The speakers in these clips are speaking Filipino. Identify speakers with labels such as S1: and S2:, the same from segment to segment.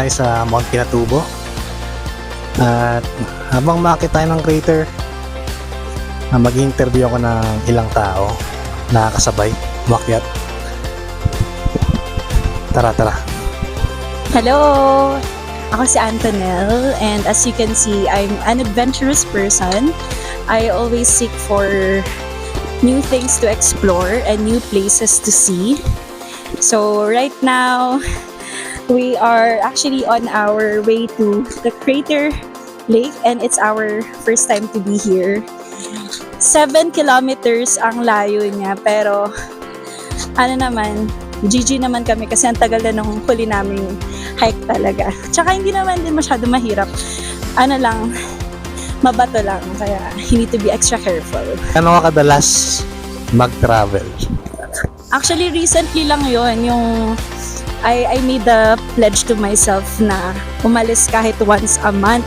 S1: Tayo sa Mount Pinatubo. At habang makakit tayo ng crater, mag-interview ako ng ilang tao na kasabay, umakyat. Tara, tara.
S2: Hello! Ako si Antonel and as you can see, I'm an adventurous person. I always seek for new things to explore and new places to see. So right now, we are actually on our way to the Crater Lake and it's our first time to be here. Seven kilometers ang layo niya pero ano naman, GG naman kami kasi ang tagal na nung huli naming hike talaga. Tsaka hindi naman din masyado mahirap. Ano lang, mabato lang. Kaya you need to be extra careful.
S1: Ano ka kadalas mag-travel?
S2: Actually, recently lang yon yung I, I made the pledge to myself na umalis kahit once a month.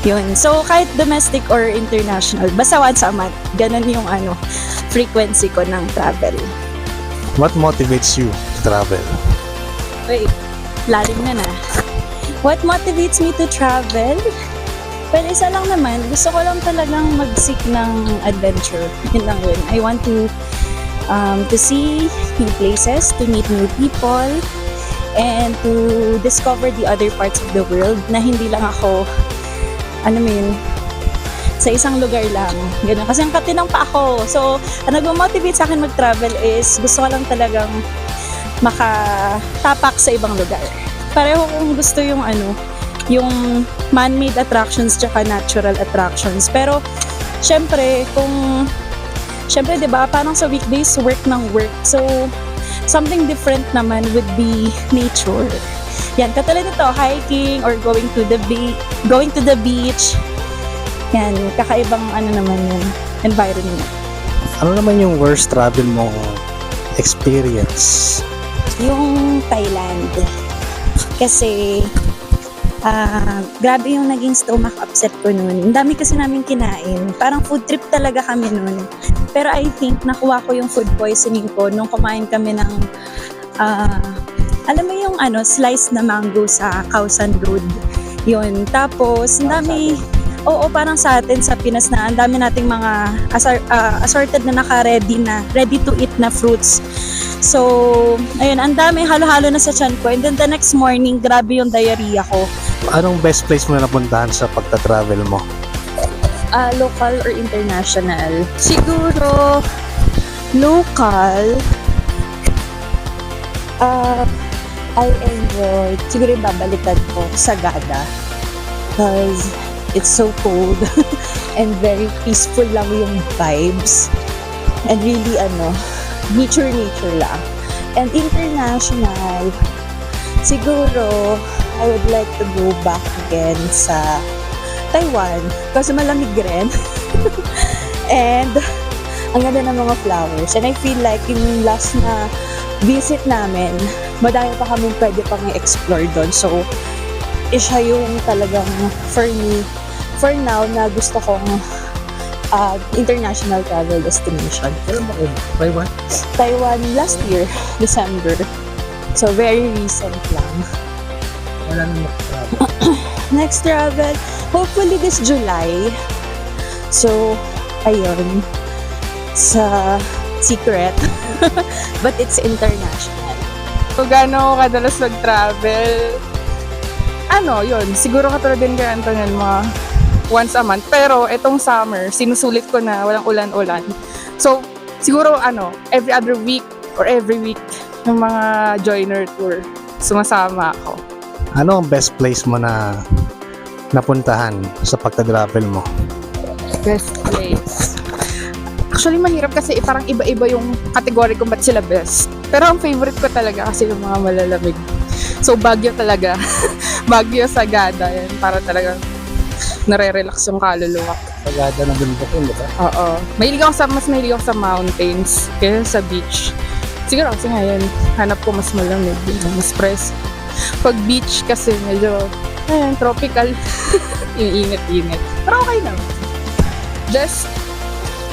S2: Yun. So, kahit domestic or international, basta once a month, ganun yung ano, frequency ko ng travel.
S1: What motivates you to travel?
S2: Wait, lalim na na. What motivates me to travel? Well, isa lang naman. Gusto ko lang talagang mag-seek ng adventure. Yun lang yun. I want to um, to see new places, to meet new people, and to discover the other parts of the world na hindi lang ako, ano mo sa isang lugar lang. Ganun. Kasi ang katinang pa ako. So, ang nag-motivate sa akin mag-travel is gusto ko lang talagang makatapak sa ibang lugar. Pareho kong gusto yung ano, yung man-made attractions tsaka natural attractions. Pero, syempre, kung, syempre, di ba, parang sa weekdays, work ng work. So, something different naman would be nature. Yan, katulad nito, hiking or going to the be going to the beach. Yan, kakaibang ano naman yun, environment.
S1: Ano naman yung worst travel mo experience?
S2: Yung Thailand. Kasi, ah grabe yung naging stomach upset ko noon. Ang dami kasi namin kinain. Parang food trip talaga kami noon. Pero I think nakuha ko yung food poisoning ko nung kumain kami ng ah, alam mo yung ano, slice na mango sa Kausan Road. Yun. Tapos, ang dami, oo, parang sa atin sa Pinas na ang dami nating mga asar- ah, assorted na naka-ready na, ready to eat na fruits. So, ayun, ang dami, halo-halo na sa tiyan ko. And then the next morning, grabe yung diarrhea ko.
S1: Anong best place mo na napuntahan sa pagta-travel mo?
S2: Ah, local or international? Siguro, local, ah, I enjoyed, siguro yung babalikan ko, Sagada. Because it's so cold and very peaceful lang yung vibes. And really, ano, nature-nature lang. And international, siguro, I would like to go back again sa Taiwan. Kasi malamig rin. And, ang ganda ng mga flowers. And I feel like yung last na visit namin, madami pa kami pwede pang i-explore doon. So, isa yung talagang for me, for now, na gusto kong uh, international travel destination.
S1: Kailan kayo? Taiwan?
S2: Taiwan last year, December. So, very recent lang.
S1: Wala nang mag-travel.
S2: Next travel, hopefully this July. So, ayun. Sa secret. But it's international.
S3: Kung gaano kadalas mag-travel, ano, yun, siguro katulad din kay Antonel, mga once a month. Pero itong summer, sinusulit ko na walang ulan-ulan. So, siguro ano, every other week or every week ng mga joiner tour, sumasama ako.
S1: Ano ang best place mo na napuntahan sa pagta-travel mo?
S3: Best place. Actually, mahirap kasi eh, parang iba-iba yung category kung ba't sila best. Pero ang favorite ko talaga kasi yung mga malalamig. So, Baguio talaga. Baguio, Sagada. Yan, para talagang nare-relax yung kaluluwa.
S1: Sagada na bundok yun, di ba?
S3: Oo. Mahilig ako sa, mas mahilig ako sa mountains kaysa sa beach. Siguro kasi ngayon, hanap ko mas malamig, mas fresh. Pag beach kasi medyo, ayun, tropical. yung init-init. Pero okay naman. Just,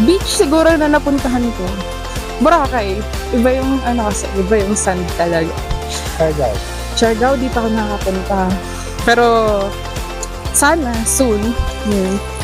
S3: beach siguro na napuntahan ko. Boracay. Iba yung, ano kasi, iba yung sand talaga.
S1: Sagada.
S3: Siargao, di pa ako nakapunta. Pero, sana, soon. Yun.